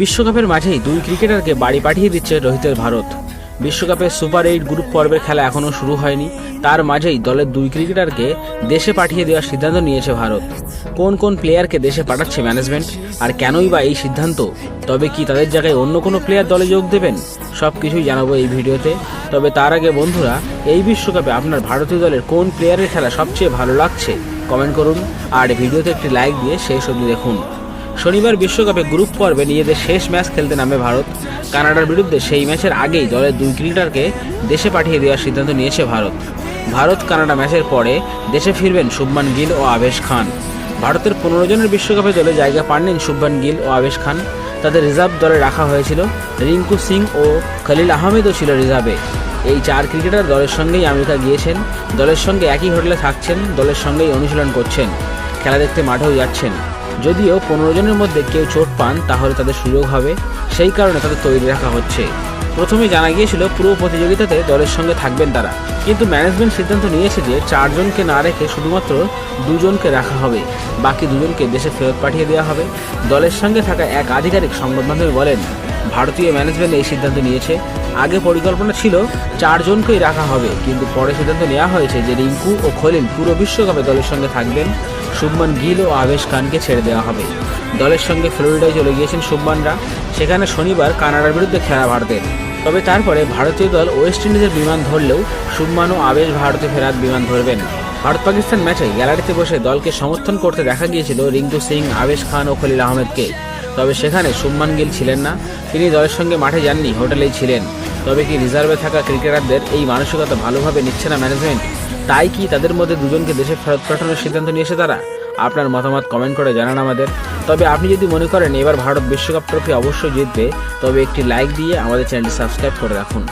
বিশ্বকাপের মাঝেই দুই ক্রিকেটারকে বাড়ি পাঠিয়ে দিচ্ছে রোহিতের ভারত। বিশ্বকাপের সুপার এইট গ্রুপ পর্বের খেলা এখনও শুরু হয়নি। তার মাঝেই দলের দুই ক্রিকেটারকে দেশে পাঠিয়ে দেওয়ার সিদ্ধান্ত নিয়েছে ভারত। কোন কোন প্লেয়ারকে দেশে পাঠাচ্ছে ম্যানেজমেন্ট আর কেনই বা এই সিদ্ধান্ত? তবে কি তাদের জায়গায় অন্য কোনো প্লেয়ার দলে যোগ দেবেন? সব কিছুই জানাব এই ভিডিওতে। তবে তার আগে বন্ধুরা, এই বিশ্বকাপে আপনার ভারতীয় দলের কোন প্লেয়ারের খেলা সবচেয়ে ভালো লাগছে? কমেন্ট করুন। আর ভিডিওতে একটি লাইক দিয়ে শেষ অবধি দেখুন। শনিবার বিশ্বকাপে গ্রুপ পর্বে নিজেদের শেষ ম্যাচ খেলতে নামে ভারত। কানাডার বিরুদ্ধে সেই ম্যাচের আগেই দলের দুই ক্রিকেটারকে দেশে পাঠিয়ে দেওয়ার সিদ্ধান্ত নিয়েছে ভারত। ভারত কানাডা ম্যাচের পরে দেশে ফিরবেন শুভমান গিল ও আবেশ খান। ভারতের পনেরো জনের বিশ্বকাপে দলে জায়গা পাননি শুভমান গিল ও আবেশ খান। তাদের রিজার্ভ দলে রাখা হয়েছিল রিঙ্কু সিং ও খলিল আহমেদও ছিল রিজার্ভে। এই চার ক্রিকেটার দলের সঙ্গেই আমেরিকা গিয়েছেন, দলের সঙ্গে একই হোটেলে থাকছেন, দলের সঙ্গেই অনুশীলন করছেন, খেলা দেখতে মাঠেও যাচ্ছেন। যদিও পনেরো জনের মধ্যে কেউ চোট পান, তাহলে তাদের সুযোগ হবে। সেই কারণে তাদের তৈরি রাখা হচ্ছে। প্রথমে জানা গিয়েছিল, পুরো প্রতিযোগিতাতে দলের সঙ্গে থাকবেন তারা। কিন্তু ম্যানেজমেন্ট সিদ্ধান্ত নিয়েছে যে চারজনকে না রেখে শুধুমাত্র দুজনকে রাখা হবে। বাকি দুজনকে দেশে ফেরত পাঠিয়ে দেওয়া হবে। দলের সঙ্গে থাকা এক আধিকারিক সংবাদ মাধ্যমে বলেন, ভারতীয় ম্যানেজমেন্ট এই সিদ্ধান্ত নিয়েছে। আগে পরিকল্পনা ছিল চারজনকেই রাখা হবে, কিন্তু পরে সিদ্ধান্ত নেওয়া হয়েছে যে রিঙ্কু ও খলিল পুরো বিশ্বকাপে দলের সঙ্গে থাকবেন। শুভমান গিল ও আবেশ খানকে ছেড়ে দেওয়া হবে। দলের সঙ্গে ফ্লোরিডায় চলে গিয়েছেন শুভমানরা। সেখানে শনিবার কানাডার বিরুদ্ধে খেলা ভারতের। তবে তারপরে ভারতীয় দল ওয়েস্ট ইন্ডিজের বিমান ধরলেও শুভমান ও আবেশ ভারতে ফেরার বিমান ধরবেন। ভারত পাকিস্তান ম্যাচে গ্যালারিতে বসে দলকে সমর্থন করতে দেখা গিয়েছিল রিঙ্কু সিং, আবেশ খান ও খলিল আহমেদকে। তবে সেখানে সুম্মান গিল ছিলেন না। তিনি দলের সঙ্গে মাঠে যাননি, হোটেলেই ছিলেন। তবে কি রিজার্ভে থাকা ক্রিকেটারদের এই মানসিকতা ভালোভাবে নিচ্ছে না ম্যানেজমেন্ট তাই কি তাদের মধ্যে দুজনকে দেশে ফেরত পাঠানোর সিদ্ধান্ত নিয়েছে তারা? আপনার মতামত কমেন্ট করে জানান আমাদের। তবে আপনি যদি মনে করেন এবার ভারত বিশ্বকাপ ট্রফি অবশ্যই জিতবে, তবে একটি লাইক দিয়ে আমাদের চ্যানেলটি সাবস্ক্রাইব করে রাখুন।